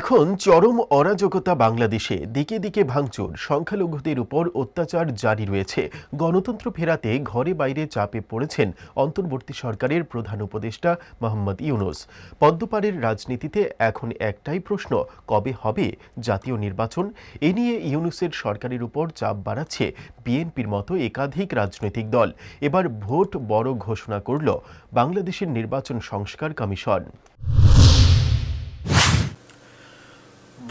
এখন চরম অরাজকতা বাংলাদেশে দিকে দিকে ভাঙচুর, সংখ্যালঘুদের উপর অত্যাচার জারি রয়েছে। গণতন্ত্র ফেরাতে ঘরে বাইরে চাপে পড়েছেন অন্তর্বর্তী সরকারের প্রধান উপদেষ্টা মোহাম্মদ ইউনুস। পদ্মপাড়ের রাজনীতিতে এখন একটাই প্রশ্ন, কবে হবে জাতীয় নির্বাচন? এ নিয়ে ইউনুসের সরকারের উপর চাপ বাড়াচ্ছে বিএনপির মতো একাধিক রাজনৈতিক দল। এবার ভোট বড় ঘোষণা করল বাংলাদেশের নির্বাচন সংস্কার কমিশন।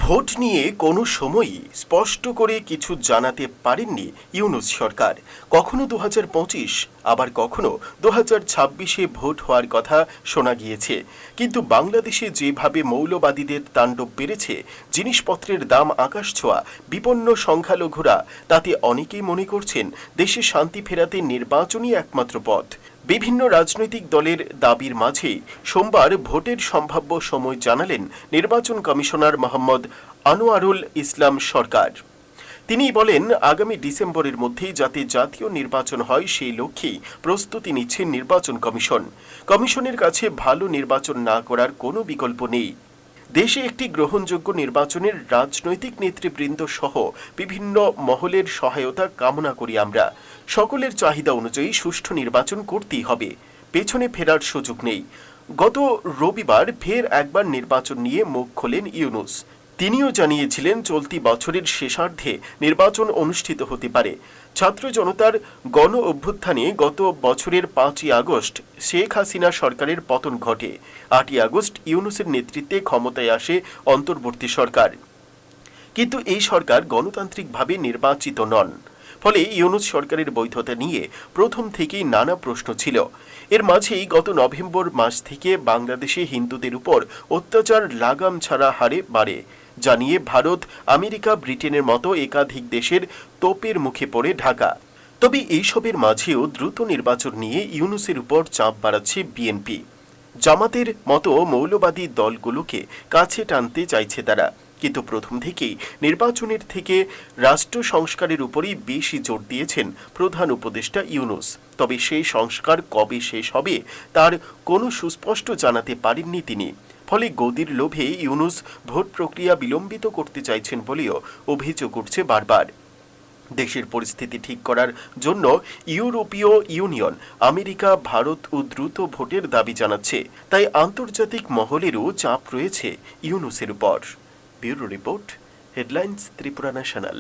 ভোট নিয়ে কোনো সময়ই স্পষ্ট করে কিছু জানাতে পারেননি ইউনুস সরকার। কখনো দু পঁচিশ, আবার কখনো দু হাজার ছাব্বিশে ভোট হওয়ার কথা শোনা গিয়েছে। কিন্তু বাংলাদেশে যেভাবে মৌলবাদীদের তাণ্ডব বেড়েছে, জিনিসপত্রের দাম আকাশ ছোঁয়া, বিপন্ন সংখ্যালঘুরা, তাতে অনেকেই মনে করছেন দেশে শান্তি ফেরাতে নির্বাচনই একমাত্র পথ। বিভিন্ন রাজনৈতিক দলের দাবির মাঝে সোমবার ভোটের সম্ভাব্য সময় জানালেন নির্বাচন কমিশনার মোহাম্মদ আনোয়ারুল ইসলাম সরকার। তিনি বলেন, আগামী ডিসেম্বরের মধ্যে যাতে জাতীয় নির্বাচন হয়, সেই লক্ষ্যে প্রস্তুতি নিচ্ছে নির্বাচন কমিশন। কমিশনের কাছে ভালো নির্বাচন না করার কোনো বিকল্প নেই। দেশে একটি গ্রহণযোগ্য নির্বাচনের রাজনৈতিক নেতৃবৃন্দ সহ বিভিন্ন মহলের সহায়তা কামনা করি আমরা। সকলের চাহিদা অনুযায়ী সুষ্ঠু নির্বাচন করতেই হবে। পেছনে ফেরার সুযোগ নেই। গত রবিবার ফের একবার নির্বাচন নিয়ে মুখ খোলেন ইউনুস। তিনিও জানিয়েছিলেন, চলতি বছরের শেষার্ধে নির্বাচন অনুষ্ঠিত হতে পারে। ছাত্র জনতার গণ অভ্যুত্থানে গত বছরের পাঁচই আগস্ট শেখ হাসিনা সরকারের পতন ঘটে। আটই আগস্ট ইউনুসের নেতৃত্বে ক্ষমতায় আসে অন্তর্বর্তী সরকার। কিন্তু এই সরকার গণতান্ত্রিকভাবে নির্বাচিত নন। ফলে ইউনুস সরকারের বৈধতা নিয়ে প্রথম থেকেই নানা প্রশ্ন ছিল। এর মাঝেই গত নভেম্বর মাস থেকে বাংলাদেশে হিন্দুদের উপর অত্যাচার, লাগাম ছাড়া হারে বাড়ে। জানিয়ে ভারত, আমেরিকা, ব্রিটেনের মতো একাধিক দেশের তোপের মুখে পড়ে ঢাকা। তবে এইসবের মাঝেও দ্রুত নির্বাচন নিয়ে ইউনুসের উপর চাপ বাড়াচ্ছে বিএনপি। জামাতের মতো মৌলবাদী দলগুলোকে কাছে টানতে চাইছে তারা। কিন্তু প্রথম থেকেই নির্বাচনের থেকে রাষ্ট্র সংস্কারের উপরই বেশি জোর দিয়েছেন প্রধান উপদেষ্টা ইউনুস। তবে সেই সংস্কার কবে শেষ হবে, তার কোনো সুস্পষ্ট জানাতে পারেননি তিনি। ফলে গদির লোভে ইউনুস ভোট প্রক্রিয়া বিলম্বিত করতে চাইছেন বলেও অভিযোগ উঠছে বারবার। দেশের পরিস্থিতি ঠিক করার জন্য ইউরোপীয় ইউনিয়ন আমেরিকা, ভারত ও দ্রুত ভোটের দাবি জানাচ্ছে। তাই আন্তর্জাতিক মহলেরও চাপ রয়েছে ইউনুসের উপর। Bureau report, headlines, Tripura national.